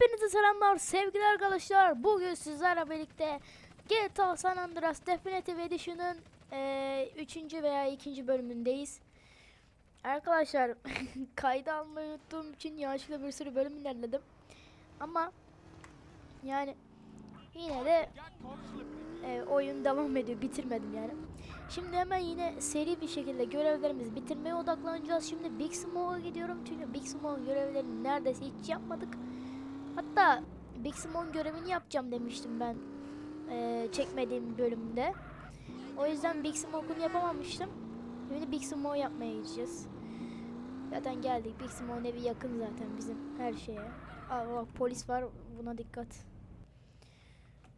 Hepinize selamlar sevgili arkadaşlar. Bugün sizlerle birlikte GTA San Andreas Definitive Edition'ın 3. veya 2. bölümündeyiz. Arkadaşlar kaydı almayı unuttuğum için yanlışlıkla bir sürü bölüm ilerledim. Ama yani yine de e, oyun devam ediyor. Bitirmedim yani. Şimdi hemen yine seri bir şekilde görevlerimizi bitirmeye odaklanacağız. Şimdi Big Smoke'a gidiyorum. Çünkü Big Smoke görevlerini neredeyse hiç yapmadık. Hatta Big Smoke'un görevini yapacağım demiştim ben eee, çekmediğim bölümde. O yüzden Big Smoke'unu yapamamıştım. Şimdi Big Smoke yapmaya gideceğiz. Zaten geldik. Big Smoke'un evi yakın zaten bizim her şeye. Aa, bak polis var buna dikkat.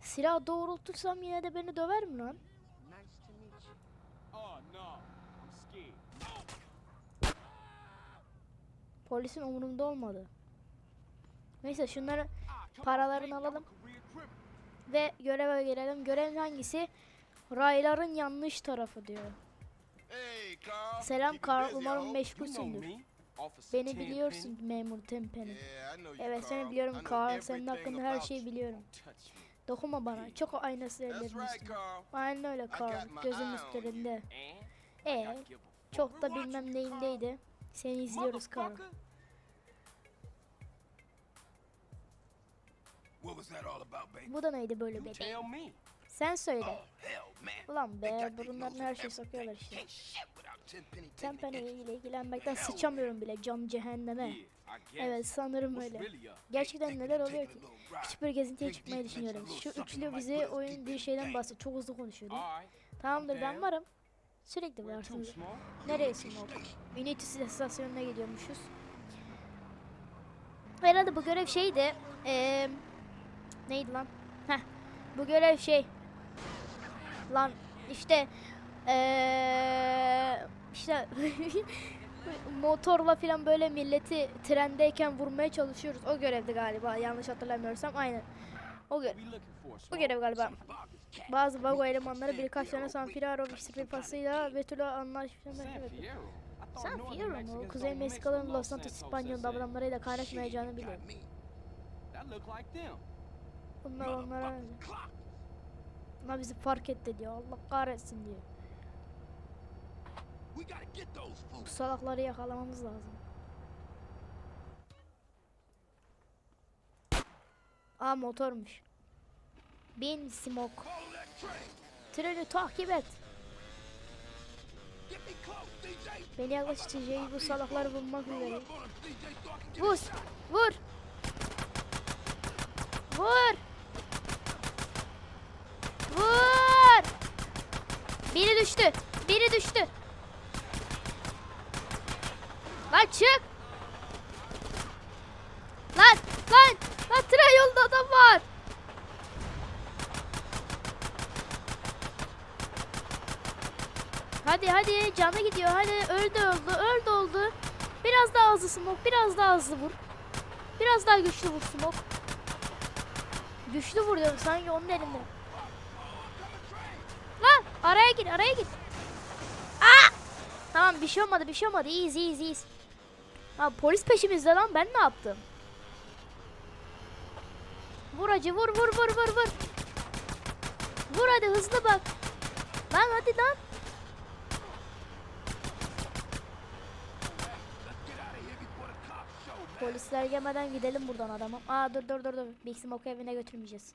Silah doğrultursam yine de beni döver mi lan? Polisin umurumda olmadı. Neyse şunları Paralarını alalım. ve göreve gelelim. Görev hangisi? Rayların yanlış tarafı diyor. Carl. Selam I umarım meşgulsündür. Beni biliyorsun memur Tempen'i. Evet Carl. seni biliyorum Karl. Senin hakkında her şeyi biliyorum. Dokunma bana. Çok aynası right, üstünde. Carl. Aynen öyle my Gözüm üstlerinde. Ee, çok da bilmem neyindeydi. Seni izliyoruz Karl. Bu da neydi böyle You be? tell me. Sen söyle. Oh. Ulan be burunlarına her şey sokuyorlar işte. The ile ilgilenmekten sıçamıyorum bile can cehenneme. Evet sanırım öyle. Gerçekten neler oluyor ki? Küçük bir gezintiye çıkmayı düşünüyorum. Şu üçlü bize oyun bir şeyden bahsediyor. Çok hızlı konuşuyordu. Tamamdır ben varım. Sürekli varsınız. Nereye Smoke? Unity istasyonuna gidiyormuşuz. Herhalde bu görev şeydi. Eee neydi lan? Heh. Bu görev şey. Lan işte eee işte motorla falan böyle milleti trendeyken vurmaya çalışıyoruz. O görevdi galiba. Yanlış hatırlamıyorsam. Aynen. O görev. Smoke? görev galiba. Bazı Vago elemanları birkaç tane San Fierro sıfırpasıyla ve türlü anlaşma San Fierro. I thought San Northern Fierro mu? Kuzey with Los Santos İspanyol adamlarıyla kaynaşmayacağını biliyor. Bunlar onlara öyle. Ama bizi fark etti diyor. Allah kahretsin diyor. Bu salakları yakalamamız lazım. Aa motormuş. Bin train. Treni takip et. Beni yaklaştıracağı bu salakları bulmak üzere. Vur! Vur! Vur! Vur! Biri düştü. Biri düştü. Lan çık! Lan! Lan! Lan tren yolunda adam var! Hadi hadi canı gidiyor hadi öldü öldü öldü oldu. Biraz daha hızlı smoke biraz daha hızlı vur. Biraz daha güçlü vur smoke. Güçlü vuruyorum sanki onun elinde. Araya gir araya gir. Aa! Tamam bir şey olmadı bir şey olmadı iyiyiz iyiyiz iyiyiz. Ha polis peşimizde lan ben ne yaptım? Vur acı vur vur vur vur vur. Vur hadi hızlı bak. Lan hadi lan. Polisler gelmeden gidelim buradan adamım. Aa dur dur dur dur. Big Smoke evine götürmeyeceğiz.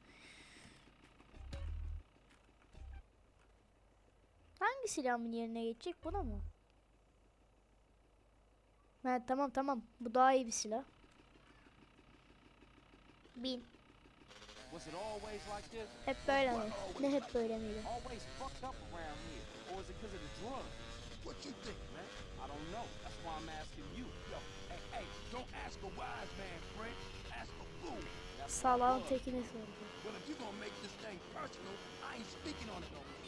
Hangi silahımın yerine geçecek? Buna mı? Ha tamam tamam. Bu daha iyi bir silah. Bin. Hep böyle mi? Ne hep böyle miydi? What you think, man? I don't know. That's why I'm asking you. Yo, hey, hey, don't ask a wise man, friend. Ask a fool. That's Salağın tekini sordu. Well, if you're gonna make this thing personal, I ain't speaking on it no more.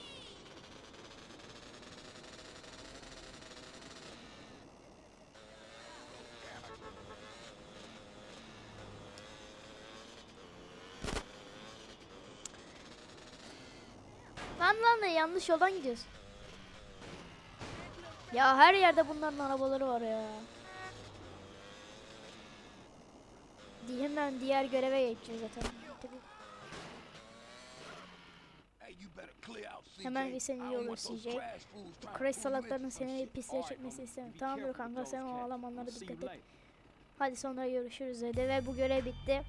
Lan lan yanlış yoldan gidiyoruz. Ya her yerde bunların arabaları var ya. hemen diğer göreve geçeceğiz zaten. Hemen want those CJ. Crash salaklarının seni pisliğe çekmesini istemiyorum. Tamamdır kanka sen o alamanlara dikkat et. Hadi sonra görüşürüz dedi ve bu görev bitti.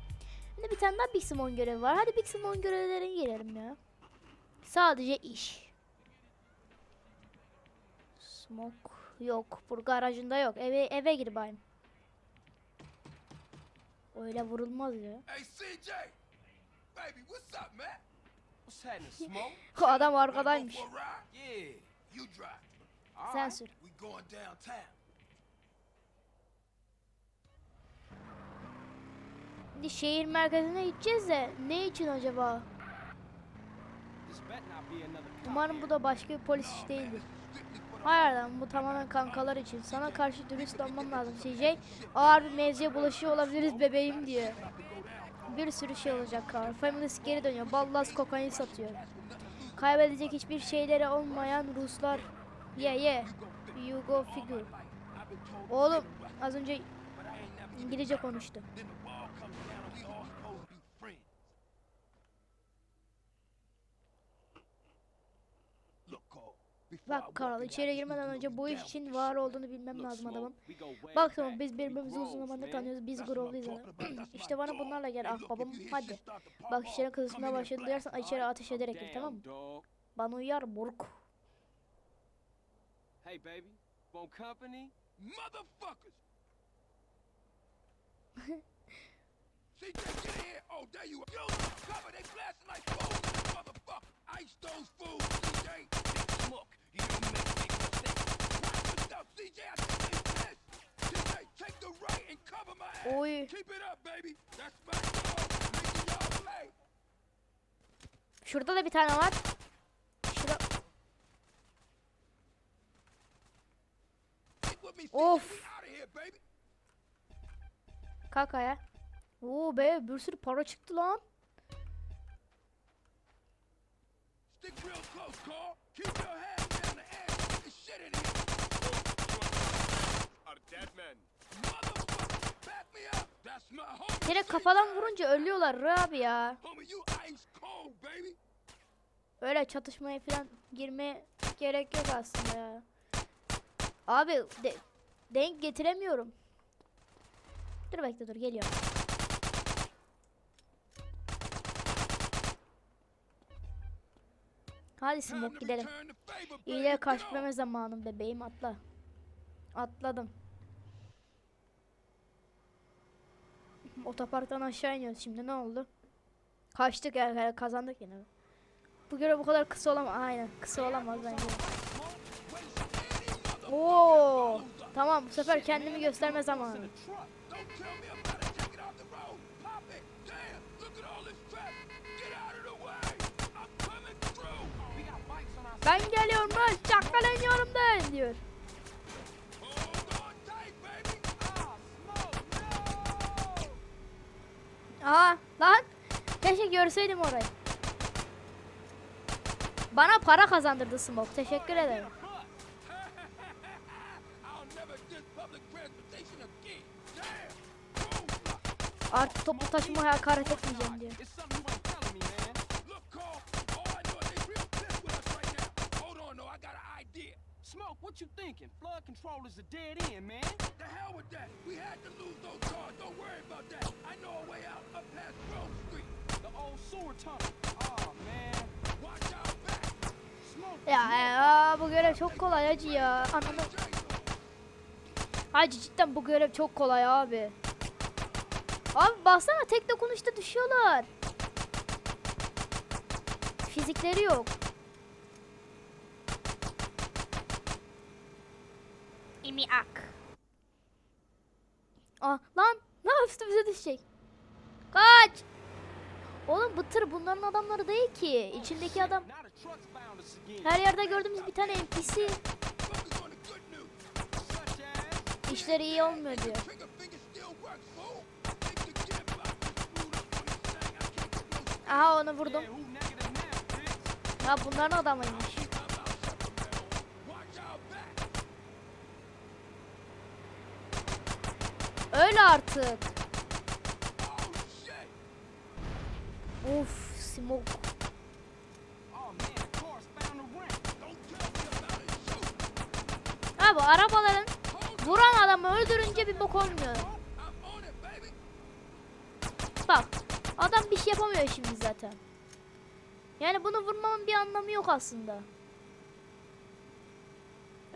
Şimdi bir tane daha Big Simon görevi var. Hadi Big Simon görevlerine girelim ya. Sadece iş. Smoke yok. Bu garajında yok. Eve eve gir bayım. Öyle vurulmaz ya. Hey, CJ. Baby, what's up, man? What's happening, Smoke? O adam arkadaymış. Yeah. You drive. All Sen sür. We going downtown. Şimdi şehir merkezine gideceğiz de ne için acaba? This better not be another cop Umarım bu da başka bir polis iş değildir. Hayır lan bu tamamen kankalar için. Sana karşı dürüst olmam lazım CJ. Ağır bir mevziye bulaşıyor olabiliriz bebeğim diyor. Bir sürü şey olacak Carl. Families geri dönüyor. Ballas kokain satıyor. Kaybedecek hiçbir şeyleri olmayan Ruslar. Yeah yeah. You go figure. Oğlum az önce İngilizce konuştu. Then the wall comes down and we all supposed to be friends. Look, Cole. before I Bak in içeri girmeden you önce bu you iş için var olduğunu bilmem lazım way Bak tamam biz birbirimizi uzun zamandır man. tanıyoruz. Biz Groveliyiz. işte bana bunlarla gel ah you hear hadi. Bak and başladığını blast. duyarsan içeri ateş ederek gir tamam mı? Bana uyar burk. Hey, baby. Want company? Motherfuckers! CJ, get in here! Oh, there you are. Yo, cover, they blasting like fools, motherfucker! Ice those fools, CJ! Oy. Şurada da bir tane var. Şurada. Of. Kalk ayağa. Oo be bir sürü para çıktı lan. Stick real close, Carl! Keep your head down the! Get the shit in here! Are dead men. Motherfucker, back me up. That's my homie. Direkt kafadan vurunca ölüyorlar Rı abi ya. Homie, you ice cold, baby. Öyle çatışmaya falan girmeye gerek yok aslında ya. Abi de- denk getiremiyorum. Dur bekle dur geliyorum. Hadi Smoke gidelim. İyiye Get kaç on. verme zamanım bebeğim atla. Atladım. Otoparktan aşağı iniyoruz şimdi ne oldu? Kaçtık ya kazandık yine. Bu görev bu kadar kısa olamaz. Aynen kısa olamaz bence. Oo, tamam bu sefer kendimi gösterme zamanı. Ben geliyorum lan çakkaleniyorum ben diyor. Aa lan keşke görseydim orayı. Bana para kazandırdı Smoke. Teşekkür ederim. Artık toplu taşımaya hakaret etmeyeceğim diyor. It's something you ain't telling me, man. Look, Carl. All I know is they real pissed with us right now. Hold on, though. I got an idea. Smoke, what you thinking? Flood control is a dead end, man. The hell with that. We had to lose those cars. Don't worry about that. I know a way out up past Grove Street. The old sewer tunnel. Oh, man. Watch out back. Smoke. Ya, ya bu görev çok kolay hacı ya. Ananı. Hacı cidden bu görev çok kolay abi. Abi baksana tek dokunuşta düşüyorlar. Fizikleri yok. İmi ak. Ah lan ne düşecek. Kaç. Oğlum bu tır bunların adamları değil ki. İçindeki adam her yerde gördüğümüz bir tane NPC. İşleri iyi olmuyor diyor. Trigger finger still works, fool. Think the gearbox it. Shoot. Abi arabaların vuran adamı öldürünce bir bok olmuyor. Bak adam bir şey yapamıyor şimdi zaten. Yani bunu vurmamın bir anlamı yok aslında.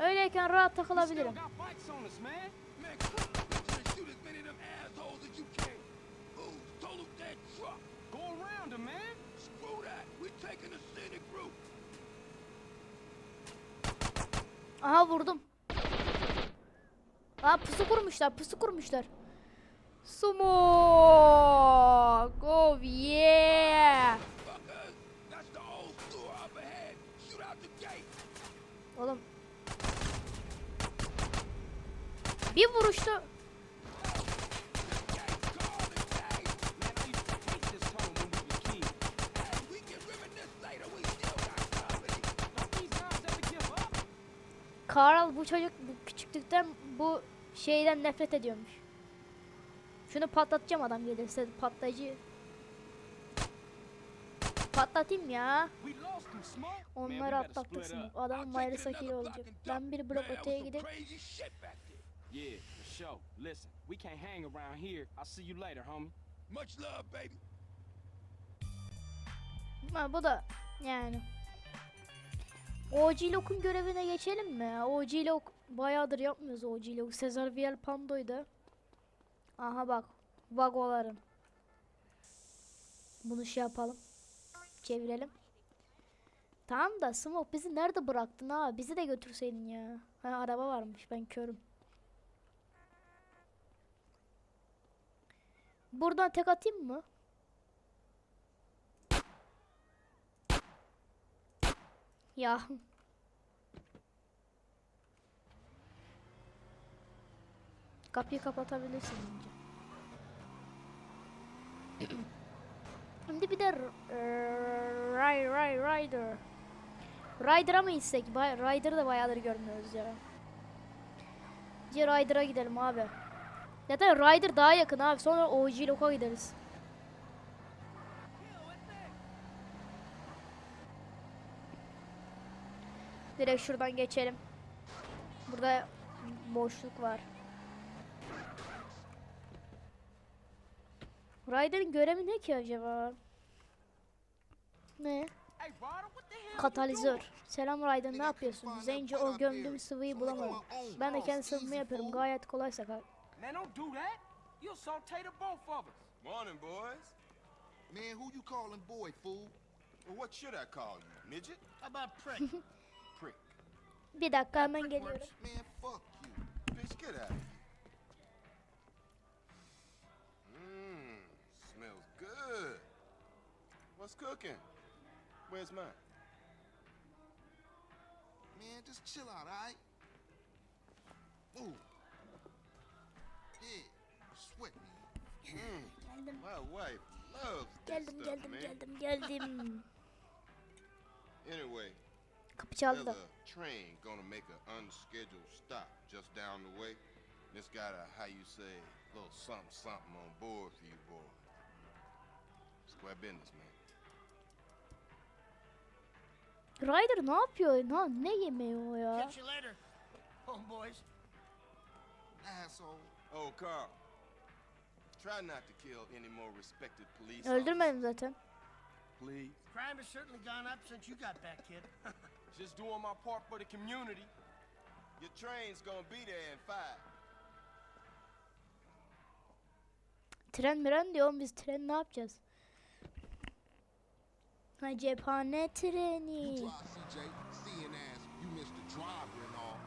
Öyleyken rahat takılabilirim. Around him, man. Screw that. We're taking the scenic route. Aha vurdum. Aa pusu kurmuşlar, pusu kurmuşlar. Smoke! Oh yeah! Oğlum. Bir vuruşta Gate called and gate. Man, I used to hate this tunnel when we was kids. Hey, we can ribbon this later. We still got company. Don't these guys ever give up? Carl bu çocuk bu küçüklükten bu şeyden nefret ediyormuş. Şunu patlatacağım adam gelirse patlayıcı. Patlatayım ya. Onları I'll take Mayra block olacak. Ben bir blok öteye gidip. Yeah, for sure. Listen, we can't hang around here. I'll see you later, homie. Much love, baby. Ha, bu da yani. OG Lok'un görevine geçelim mi? OG Lok bayağıdır yapmıyoruz OG Lok. Cesar Viel Pando'ydu. Aha bak. Vagoların. Bunu şey yapalım. Çevirelim. Tamam da Smoke bizi nerede bıraktın ha? Bizi de götürseydin ya. Ha araba varmış ben körüm. Buradan tek atayım mı? Ya. Kapıyı kapatabilirsin bence. Şimdi bir de Ray Ray Rider. Rider'a mı gitsek? Rider'ı da bayağıdır görmüyoruz ya. Önce Rider'a gidelim abi. Zaten Rider daha yakın abi. Sonra OG Lok'a gideriz. Direkt şuradan geçelim. Burada boşluk var. Ryder'ın görevi ne ki acaba? Ne? Katalizör. Selam Ryder ne yapıyorsun? Zenci o gömdüğüm sıvıyı bulamadım. Ben de kendi sıvımı yapıyorum. Gayet kolay sakar. Man, don't do that. You'll saute the both of us. Morning, boys. Man, who you calling boy, fool? Or what should I call you, midget? How about? Prick. Bir dakika hemen geliyorum. What's cooking? Where's mine? Man, just chill out, alright? Move. Yeah, sweat me. Geldim. my wife loves this Geldim stuff, geldim man. geldim geldim. Anyway, Kapı There's çaldı. a train gonna make an unscheduled stop just down the way. And it's got a, how you say, little something something on board for you boys. Square business, man. Ryder ne yapıyor? Ne, ne yemeği o ya? Catch you later, homeboys. Asshole. Oh, Carl. Try not to kill any more respected police Öldürmedim zaten. officers, Please. Crime has certainly gone up since you got back, kid. Just doing my part for the community. Your train's gonna be there in five. Tren miren diyor oğlum biz tren ne yapacağız? Ha cephane treni.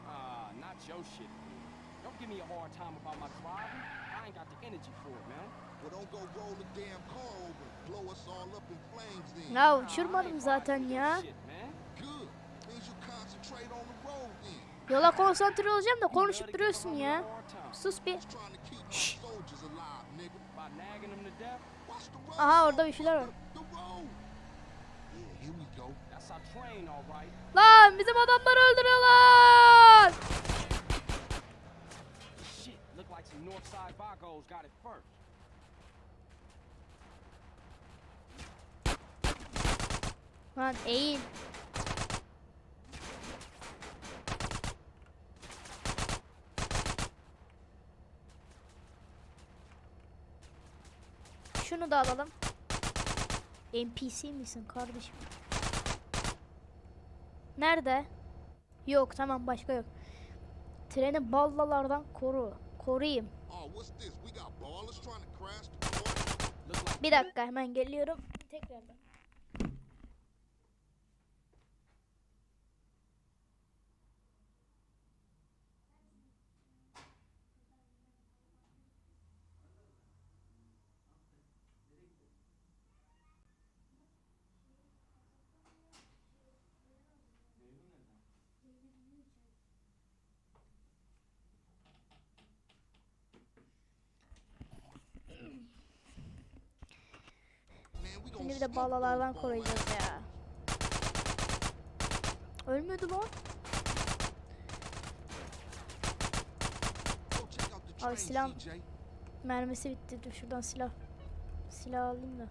Ah, not your shit. Don't give me a hard time about my driving. I ain't got the energy for it, man. Well, don't go roll the damn car over and blow us all up in flames then. Ya uçurmadım ain't zaten ya. that Shit, man. Good. Means you concentrate on the road then. Yola konsantre olacağım da konuşup duruyorsun ya. Sus bir. Road. Aha orada bir şeyler var. Lan bizim adamları öldürüyorlar. Shit, look like some Northside Vagos got it first. Lan eğil. Şunu da alalım. NPC misin kardeşim? Nerede? Yok tamam başka yok. Treni ballalardan koru. Koruyayım. Oh, Bir dakika hemen geliyorum. Tekrardan. Seni bir de those koruyacağız ya. Ölmedi lan. silahım. CJ. Mermisi bitti. Dur şuradan silah. Silah alayım da.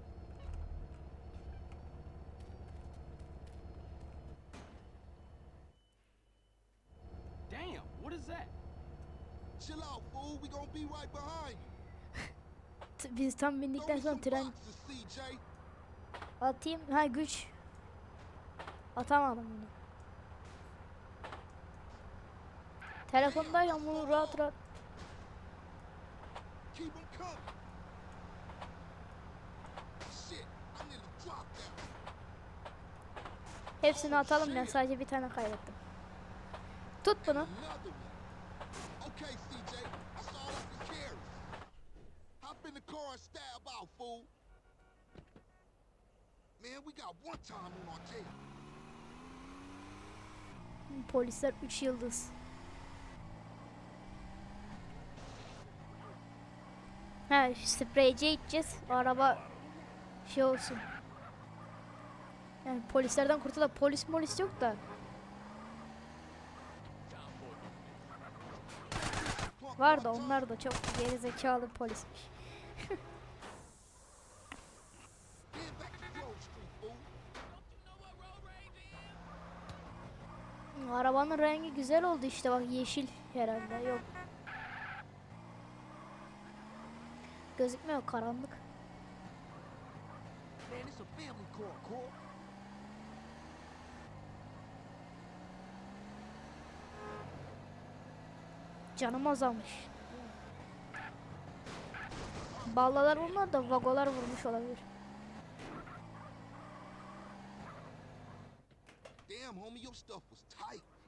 damn, what is that? Chill out, fool. We gonna be right behind you. Biz tam bindikten sonra tren. Atayım. Ha güç. Atamadım bunu. Telefondayım bunu rahat rahat. Hepsini atalım ya sadece bir tane kaybettim. Tut bunu. We got one time on our tail. Polisler 3 yıldız. Ha şu spreyciye gideceğiz. Araba şey olsun. Yani polislerden kurtulalım. Polis polis yok da. Var da onlar da çok geri zekalı polismiş. Get back to Grove Street, fool. Arabanın rengi güzel oldu işte bak yeşil herhalde yok. Gözükmüyor karanlık. Canım azalmış. Ballalar vurmadı da vagolar vurmuş olabilir. Damn, homie, your stuff was.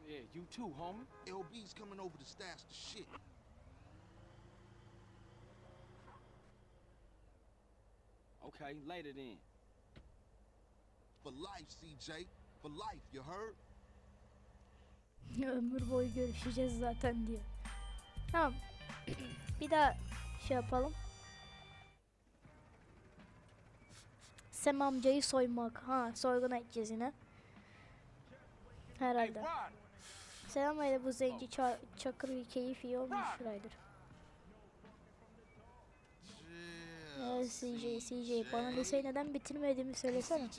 Yeah, you too, homie. LB's coming over to stash the shit. Okay, later then. For life, CJ. For life, you heard? Ömür boyu görüşeceğiz zaten diyor. Tamam. Bir daha şey yapalım. Sem amcayı soymak. Ha soygun edeceğiz yine. Hey, Herhalde. Rod, Selam ile bu zenci ça- çakır bir keyif iyi olmuş. Evet CJ, CJ bana liseyi neden bitirmediğimi söylesene.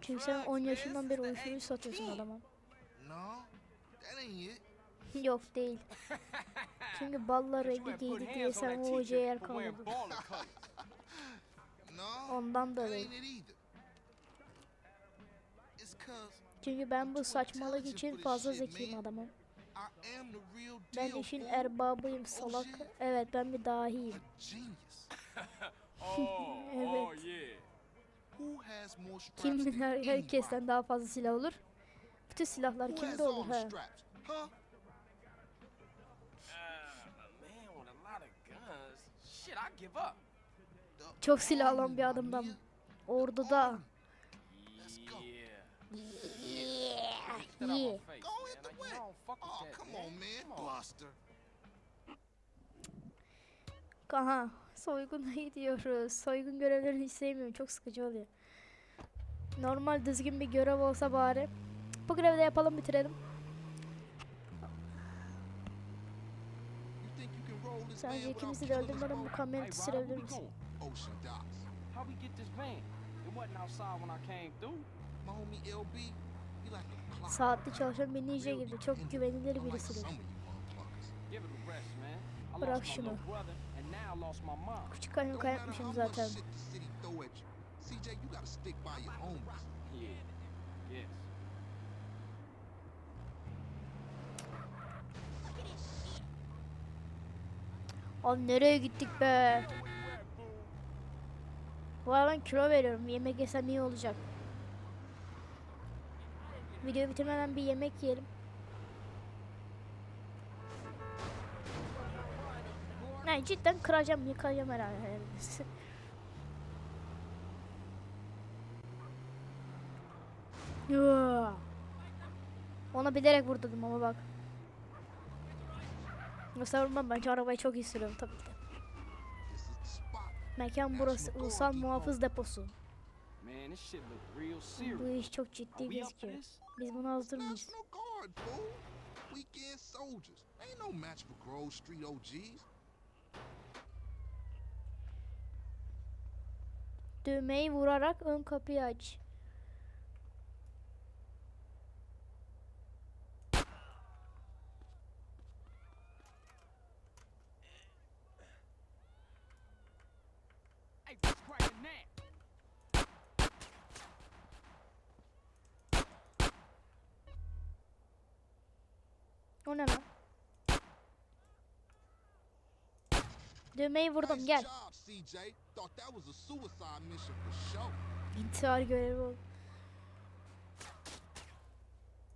Çünkü sen drugs, 10 man, yaşından beri uyuşturucu satıyorsun 10. adama. Yok değil. Çünkü balla rengi giydi diye sen o hocaya yer kalmadın. Ondan da değil. Çünkü ben bu saçmalık için fazla zekiyim adamım. Ben işin erbabıyım salak. Evet ben bir dahiyim. Oh, oh Evet. straps Kim anybody? herkesten daha fazla silah olur. Bütün silahlar kimde olur ha? straps? Huh? A man with a lot of guns. Shit, I give up. The Çok silah alan bir adamdan. Orduda. Yeah. Go man. hit the Like, wet. Oh, that, come man. on, man. Buster. Aha soyguna gidiyoruz. Soygun görevlerini hiç sevmiyorum. Çok sıkıcı oluyor. Normal düzgün bir görev olsa bari. Bu görevi de yapalım bitirelim. Without ikimizi de öldürmeden bu sürebilir we misin? How we get this van? It wasn't outside when I came through. My homie LB, Saatli çalışan bir ninja gibi çok güvenilir birisidir. Bırak şunu. Küçük matter kaybetmişim zaten. shit the city throw at you. CJ, you gotta stick by your homies. Yeah. Yes. Abi nereye gittik be? Bu arada ben kilo veriyorum. Yemek yesem iyi olacak. Video bitirmeden bir yemek yiyelim. Yani cidden kıracağım, yıkacağım herhalde. Ona bilerek vurdum ama bak. Yoksa vurmam bence arabayı çok iyi sürüyorum tabii ki. Mekan burası Ulusal Muhafız Deposu. Bu iş çok ciddi gözüküyor. Biz bunu hazır mıyız? Weekend soldiers. Ain't no match for Grove Street OGs. Düğmeyi vurarak ön kapıyı aç. Hey, what's cracking that? O ne lan? Düğmeyi vurdum gel. İntihar görevi oldu.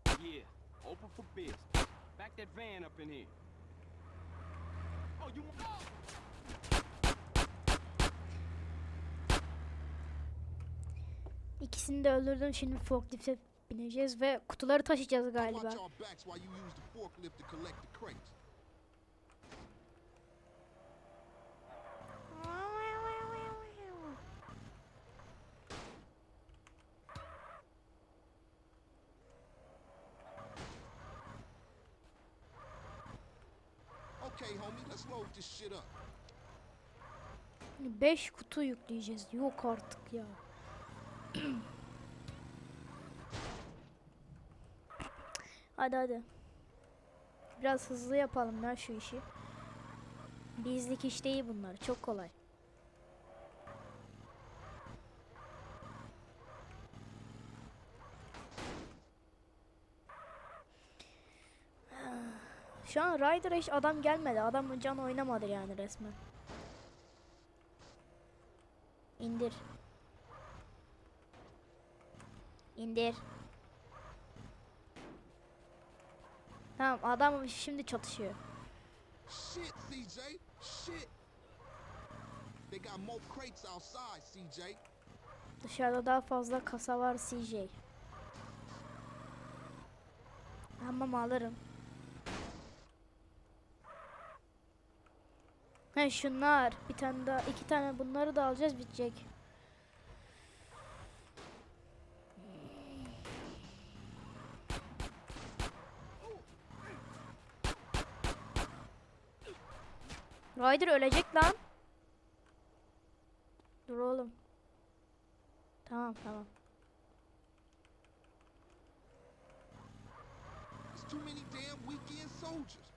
Yeah, open for business. Back that van up in here. Oh, you want? İkisini de öldürdüm. Şimdi forklifte bineceğiz ve kutuları taşıyacağız galiba. 5 kutu yükleyeceğiz. Yok artık ya. hadi hadi. Biraz hızlı yapalım ya şu işi. Bizlik iş değil bunlar. Çok kolay. Şu an Ryder'a hiç adam gelmedi. Adam can oynamadı yani resmen. İndir. İndir. Tamam adam şimdi çatışıyor. Shit, CJ. Shit. They got more crates outside, CJ. Dışarıda daha fazla kasa var CJ. Tamam alırım. He şunlar. Bir tane daha iki tane bunları da alacağız bitecek. Ryder ölecek lan. Dur oğlum. Tamam tamam. Too many damn weekend soldiers.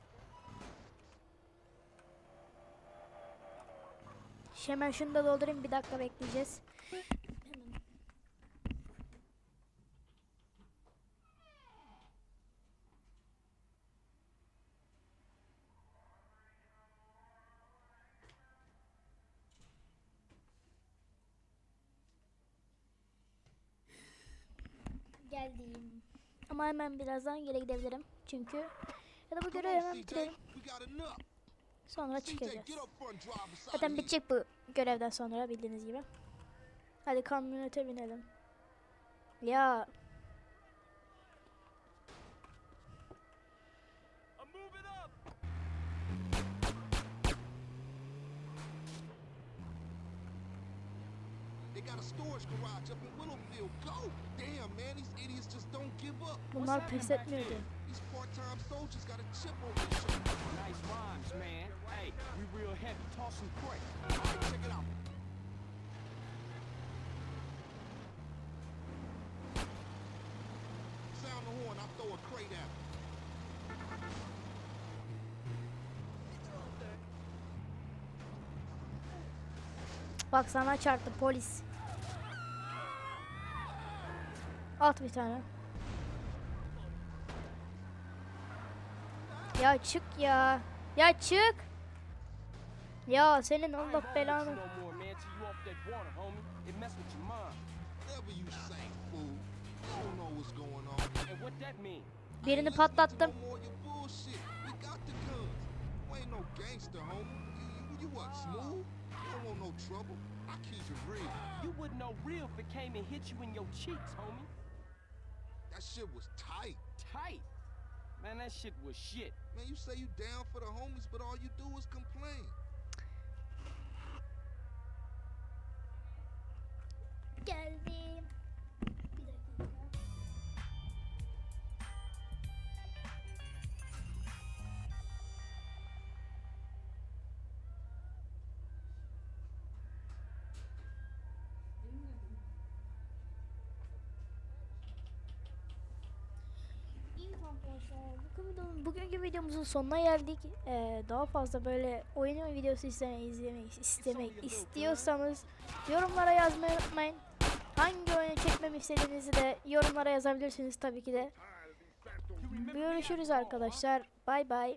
Hemen şunu da doldurayım bir dakika bekleyeceğiz. Geldim. Ama hemen birazdan geri gidebilirim. Çünkü ya da bu görevi hemen bitirelim. Sonra çıkacağız. Zaten bitecek bu görevden sonra bildiğiniz gibi. Hadi kamyonete binelim. Ya They got a storage garage up in Willowfield. Go! Damn, man, these idiots just don't give up. These part-time soldiers got a chip on their shoulder. Nice rhymes, man. Hey, we real heavy. Toss some check it out. Sound the horn, I'll throw a crate at him. Çarptı polis. At bir tane. Ya çık ya. Ya çık. Ya senin Allah belanı. Birini patlattım. You wouldn't know real if it came and hit you in your cheeks, homie. That shit was tight. Tight. Man, that shit was shit. Man, you say you down for the homies, but all you do is complain. Geldim. Bugünkü videomuzun sonuna geldik. Ee, daha fazla böyle oyun videosu izlemeyi, izlemek, istemek istiyorsanız yorumlara yazmayı unutmayın. Hangi oyunu çekmemi istediğinizi de yorumlara yazabilirsiniz tabii ki de. Görüşürüz arkadaşlar. Bay bay.